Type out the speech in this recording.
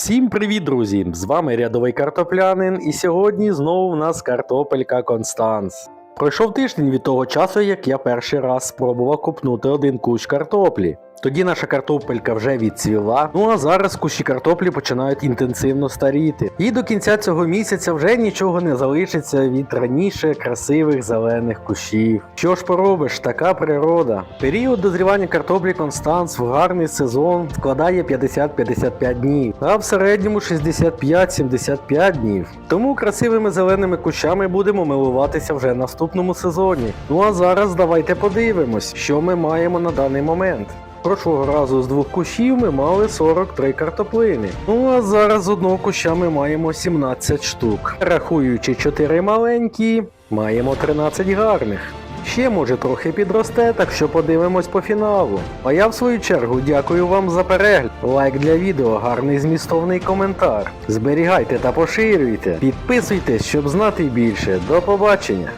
Всім привіт, друзі! З вами рядовий картоплянин, і сьогодні знову в нас картопелька Констанс. Пройшов тиждень від того часу, як я перший раз спробував купнути один кущ картоплі. Тоді наша картопелька вже відцвіла, ну а зараз кущі картоплі починають інтенсивно старіти. І до кінця цього місяця вже нічого не залишиться від раніше красивих зелених кущів. Що ж поробиш, така природа. Період дозрівання картоплі Констанс в гарний сезон складає 50-55 днів, а в середньому 65-75 днів. Тому красивими зеленими кущами будемо милуватися вже наступному сезоні. Ну а зараз давайте подивимось, що ми маємо на даний момент. Прошлого разу з двох кущів ми мали 43 картоплини. Ну а зараз з одного куща ми маємо 17 штук. Рахуючи 4 маленькі, маємо 13 гарних. Ще може трохи підросте, так що подивимось по фіналу. А я в свою чергу дякую вам за перегляд. Лайк для відео, гарний змістовний коментар. Зберігайте та поширюйте. Підписуйтесь, щоб знати більше. До побачення!